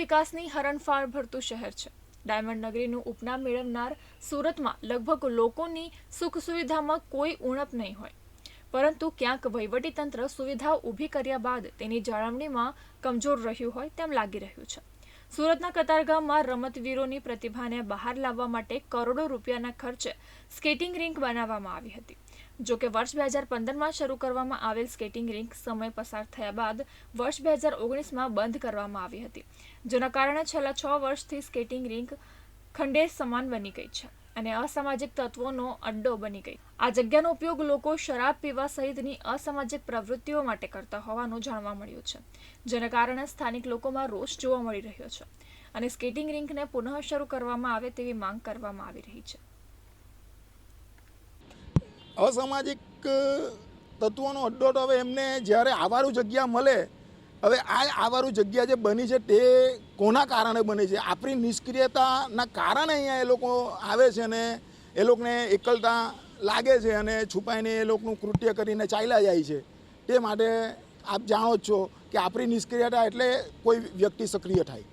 વિકાસની હરણફાળ ભરતું શહેર છે. ડાયમંડ નગરીનું ઉપનામ મેળવનાર સુરતમાં લગભગ લોકોની સુખ સુવિધામાં કોઈ ઉણપ નહીં હોય. પરંતુ ક્યાંક વહીવટીતંત્ર સુવિધાઓ ઊભી કર્યા બાદ તેની જાળવણીમાં કમજોર રહ્યું હોય તેમ લાગી રહ્યું છે. સુરતના કતારગામમાં રમતવીરોની પ્રતિભાને બહાર લાવવા માટે કરોડો રૂપિયાના ખર્ચે સ્કેટિંગ રિંક બનાવવામાં આવી હતી. જો કે વર્ષ બે હજાર પંદરમાં શરૂ કરવામાં આવેલ સ્કેટિંગ રિંક સમય પસાર થયા બાદ વર્ષ બે હજાર ઓગણીસમાં બંધ કરવામાં આવી હતી, જેના કારણે છેલ્લા છ વર્ષથી સ્કેટિંગ રિંક ખંડે સમાન બની ગઈ છે અને અસામાજિક તત્વોનો અડ્ડો બની ગઈ. આ જગ્યાનો ઉપયોગ લોકો શરાબ પીવા સહિતની અસામાજિક પ્રવૃત્તિઓ માટે કરતા હોવાનું જાણવા મળ્યું છે, જેના કારણે સ્થાનિક લોકોમાં રોષ જોવા મળી રહ્યો છે અને સ્કેટિંગ રિંકને પુનઃ શરૂ કરવામાં આવે તેવી માંગ કરવામાં આવી રહી છે. અસામાજિક તત્વોનો અડ્ડો તો હવે એમને જ્યારે આવારું જગ્યા મળે, હવે આ આવારું જગ્યા જે બની છે તે કોના કારણે બની છે? આપણી નિષ્ક્રિયતાના કારણે અહીંયા એ લોકો આવે છે અને એ લોકોને એકલતા લાગે છે અને છુપાઈને એ લોકોનું કૃત્ય કરીને ચાલ્યા જાય છે. તે માટે આપ જાણો જ છો કે આપણી નિષ્ક્રિયતા એટલે કોઈ વ્યક્તિ સક્રિય થાય.